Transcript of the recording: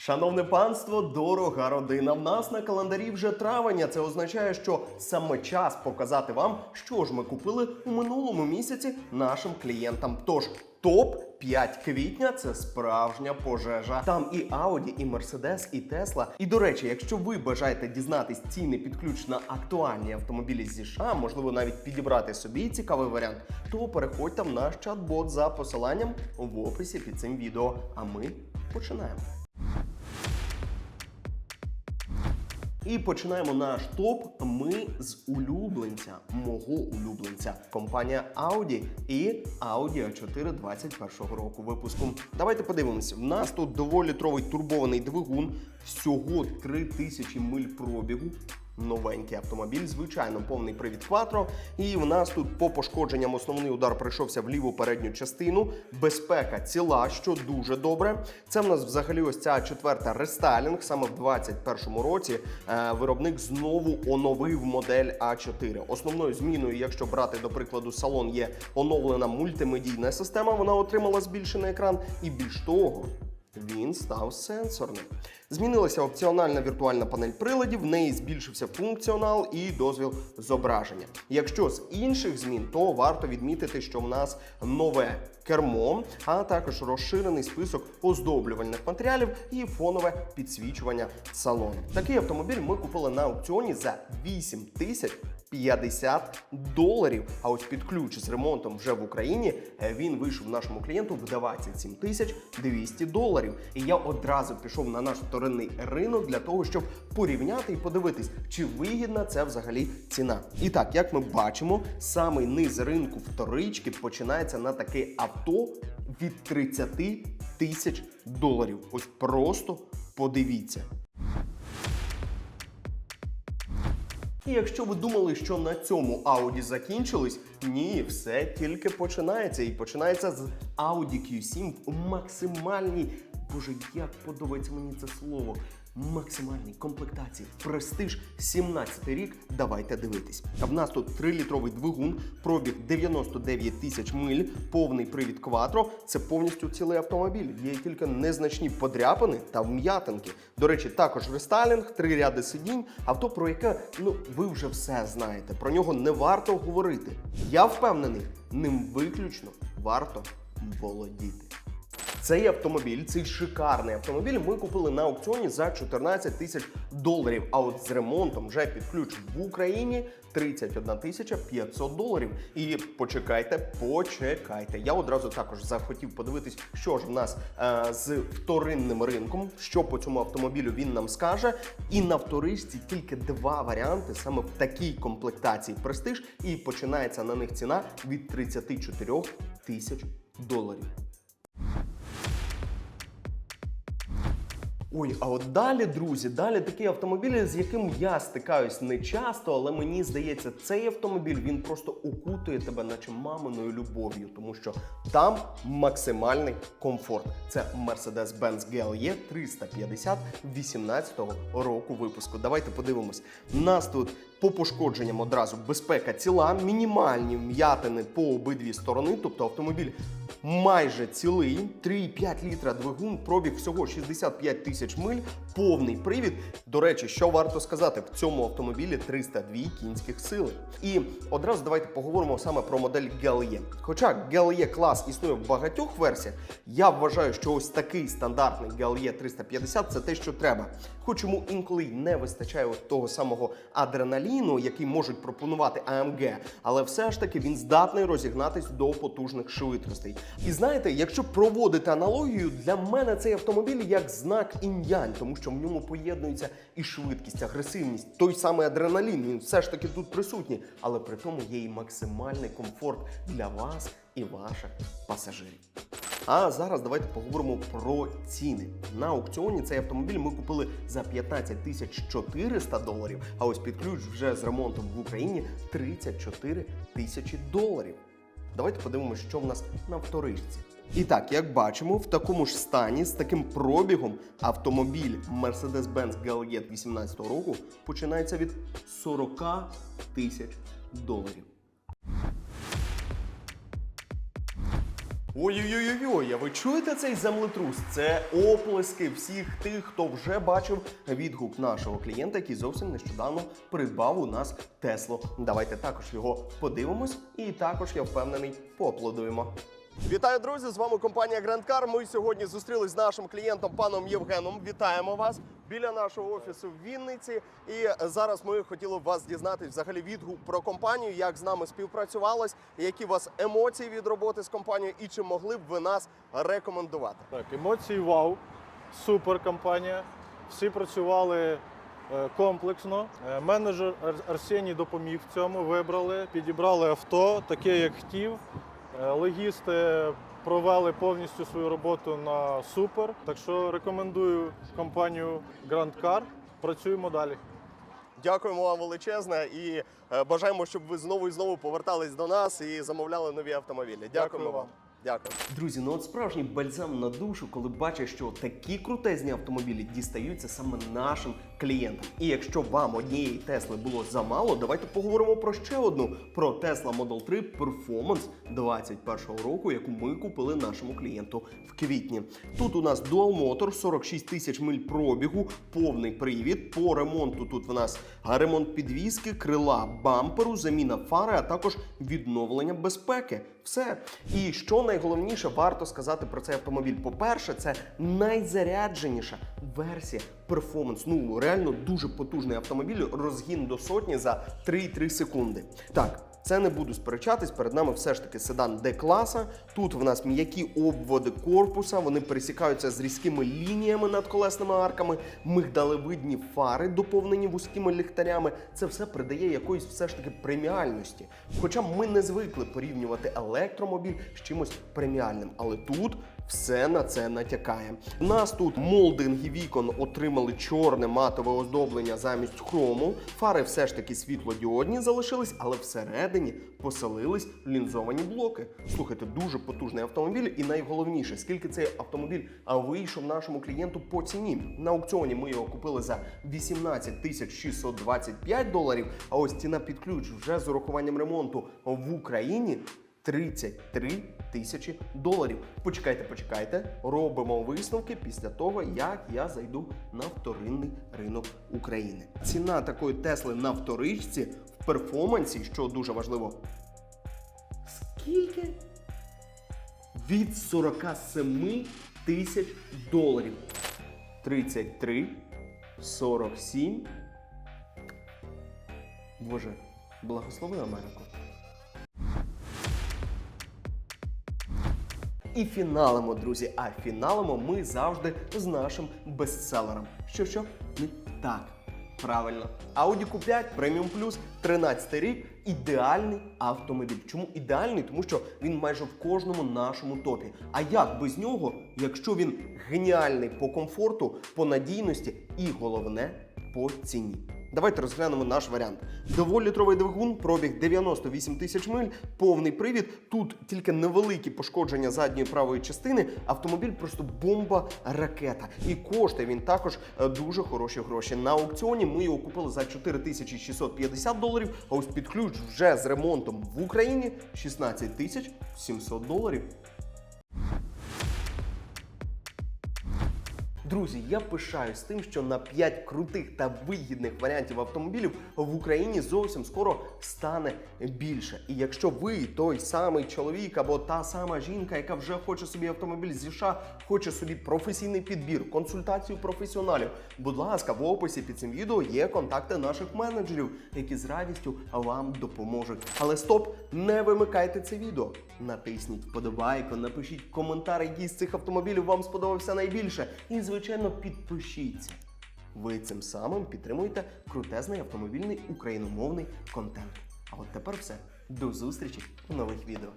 Шановне панство, дорога родина. В нас на календарі вже травень. Це означає, що саме час показати вам, що ж ми купили у минулому місяці нашим клієнтам. Тож топ 5 квітня це справжня пожежа. Там і Audi, і Mercedes, і Tesla. І до речі, якщо ви бажаєте дізнатись ціни під ключ на актуальні автомобілі зі США, можливо, навіть підібрати собі цікавий варіант, то переходьте в наш чат-бот за посиланням в описі під цим відео. А ми починаємо. І починаємо наш топ. Ми з улюбленця, мого улюбленця, компанія Audi і Audi A4 21 року випуску. Давайте подивимося. В нас тут доволі-літровий турбований двигун, всього 3000 миль пробігу. Новенький автомобіль, звичайно, повний привід Quattro. І в нас тут по пошкодженням основний удар прийшовся в ліву передню частину. Безпека ціла, що дуже добре. Це в нас взагалі ось ця четверта рестайлінг. Саме в 2021 році е, виробник знову оновив модель А4. Основною зміною, якщо брати до прикладу салон, є оновлена мультимедійна система. Вона отримала збільшений екран, і більш того. Він став сенсорним. Змінилася опціональна віртуальна панель приладів, в неї збільшився функціонал і дозвіл зображення. Якщо з інших змін, то варто відмітити, що в нас нове кермо, а також розширений список оздоблювальних матеріалів і фонове підсвічування салону. Такий автомобіль ми купили на аукціоні за 8 тисяч 50 доларів. А ось під ключ з ремонтом вже в Україні е, він вийшов нашому клієнту в 27 тисяч 200 доларів. І я одразу пішов на наш вторинний ринок для того, щоб порівняти і подивитись, чи вигідна це взагалі ціна. І так, як ми бачимо, самий низ ринку вторички починається на таке авто від 30 тисяч доларів. Ось просто подивіться. І якщо ви думали, що на цьому Audi закінчились, ні, все тільки починається. І починається з Audi Q7 в максимальній, боже, як подобається мені це слово. Максимальній комплектації. Престиж 17 рік. Давайте дивитись. А в нас тут 3-літровий двигун, пробіг 99 тисяч миль, повний привід Quattro. Це повністю цілий автомобіль. Є тільки незначні подряпини та вм'ятинки. До речі, також рестайлінг, три ряди сидінь. Авто, про яке ну ви вже все знаєте. Про нього не варто говорити. Я впевнений, ним виключно варто володіти. Цей автомобіль, цей шикарний автомобіль, ми купили на аукціоні за 14 тисяч доларів. А от з ремонтом вже під ключ в Україні 31 тисяча 500 доларів. І почекайте, почекайте. Я одразу також захотів подивитись, що ж в нас е, з вторинним ринком, що по цьому автомобілю він нам скаже. І на вторичці тільки два варіанти саме в такій комплектації престиж, і починається на них ціна від 34 тисяч доларів. Ой, а от далі, друзі, далі такі автомобілі, з яким я стикаюсь не часто, але мені здається, цей автомобіль він просто окутує тебе, наче маминою любов'ю, тому що там максимальний комфорт. Це Mercedes-Benz GLE 350 18-го року випуску. Давайте подивимось. Нас тут по пошкодженням одразу безпека ціла, мінімальні вм'ятини по обидві сторони, тобто автомобіль майже цілий, 3,5 літра двигун, пробіг всього 65 тисяч миль, повний привід. До речі, що варто сказати, в цьому автомобілі 302 кінських сили. І одразу давайте поговоримо саме про модель GLE. Хоча GLE клас існує в багатьох версіях, я вважаю, що ось такий стандартний GLE 350 це те, що треба. Хоч йому інколи не вистачає от того самого адреналіну, який можуть пропонувати AMG, але все ж таки він здатний розігнатись до потужних швидкостей. І знаєте, якщо проводити аналогію, для мене цей автомобіль як знак інь-янь, тому що в ньому поєднується і швидкість, агресивність, той самий адреналін, він все ж таки тут присутній, але при тому є і максимальний комфорт для вас і ваших пасажирів. А зараз давайте поговоримо про ціни. На аукціоні цей автомобіль ми купили за 15 тисяч 400 доларів, а ось під ключ вже з ремонтом в Україні 34 тисячі доларів. Давайте подивимося, що в нас на вторичці. І так, як бачимо, в такому ж стані з таким пробігом автомобіль Mercedes-Benz GLE 18 року починається від 40 тисяч доларів. Ой-ой-ой, а ви чуєте цей землетрус? Це оплески всіх тих, хто вже бачив відгук нашого клієнта, який зовсім нещодавно придбав у нас Теслу. Давайте також його подивимось, і також я впевнений, поаплодуємо. Вітаю, друзі! З вами компанія Grand Car. Ми сьогодні зустрілись з нашим клієнтом паном Євгеном. Вітаємо вас біля нашого офісу в Вінниці. І зараз ми хотіли б вас дізнатись взагалі відгук про компанію, як з нами співпрацювалось, які у вас емоції від роботи з компанією, і чи могли б ви нас рекомендувати. Так, емоції вау, супер компанія. Всі працювали е, комплексно. Е, Менеджер Ар- Арсеній допоміг в цьому. Вибрали, підібрали авто, таке як хотів. Е, Легісти провели повністю свою роботу на супер. Так що рекомендую компанію Grand Car. Працюємо далі. Дякуємо вам величезне і е, бажаємо, щоб ви знову і знову повертались до нас і замовляли нові автомобілі. Дякуємо Дякуємо вам. Дякую. Друзі, ну от справжній бальзам на душу, коли бачиш, що такі крутезні автомобілі дістаються саме нашим клієнтам. І якщо вам однієї Тесли було замало, давайте поговоримо про ще одну про Tesla Model 3 Performance 21 року, яку ми купили нашому клієнту в квітні. Тут у нас Dual Motor, 46 тисяч миль пробігу, повний привід. По ремонту тут в нас ремонт підвіски, крила бамперу, заміна фари, а також відновлення безпеки. Все. І що найголовніше варто сказати про цей автомобіль. По-перше, це найзарядженіша версія перформанс. Ну реально дуже потужний автомобіль. Розгін до сотні за 3,3 секунди. Так. Це не буду сперечатись. Перед нами все ж таки седан Д-класа. Тут в нас м'які обводи корпуса, вони пересікаються з різкими лініями над колесними арками, мигдалевидні фари, доповнені вузькими ліхтарями. Це все придає якоїсь все ж таки преміальності. Хоча ми не звикли порівнювати електромобіль з чимось преміальним, але тут все на це натякає. У нас тут молдинги вікон отримали чорне матове оздоблення замість хрому. Фари все ж таки світлодіодні залишились, але всередині поселились лінзовані блоки. Слухайте, дуже потужний автомобіль, і найголовніше, скільки цей автомобіль вийшов нашому клієнту по ціні. На аукціоні ми його купили за 18 тисяч 625 доларів. А ось ціна під ключ вже з урахуванням ремонту в Україні 33 тисячі доларів. Почекайте, почекайте. Робимо висновки після того, як я зайду на вторинний ринок України. Ціна такої Тесли на вторичці в перформансі, що дуже важливо. Скільки? Від 47 тисяч доларів. 33, 47. Боже, благослови Америку. І фіналимо, друзі. А фіналимо ми завжди з нашим бестселером. Що що? Не так. Правильно. Audi Q5 Premium Plus 13 рік ідеальний автомобіль. Чому ідеальний? Тому що він майже в кожному нашому топі. А як без нього, якщо він геніальний по комфорту, по надійності і головне по ціні? Давайте розглянемо наш варіант. Дволітровий двигун, пробіг 98 тисяч миль, повний привід. Тут тільки невеликі пошкодження задньої правої частини. Автомобіль просто бомба ракета. І коштує він також е, дуже хороші гроші. На аукціоні ми його купили за 4650 доларів. А ось під ключ вже з ремонтом в Україні 16 тисяч 700 доларів. Друзі, я пишаюсь тим, що на 5 крутих та вигідних варіантів автомобілів в Україні зовсім скоро стане більше. І якщо ви той самий чоловік або та сама жінка, яка вже хоче собі автомобіль зі США, хоче собі професійний підбір, консультацію професіоналів, будь ласка, в описі під цим відео є контакти наших менеджерів, які з радістю вам допоможуть. Але стоп, не вимикайте це відео. Натисніть вподобайку, напишіть коментар, який з цих автомобілів вам сподобався найбільше. І, звичайно, підпишіться. Ви цим самим підтримуєте крутезний автомобільний україномовний контент. А от тепер все. До зустрічі у нових відео.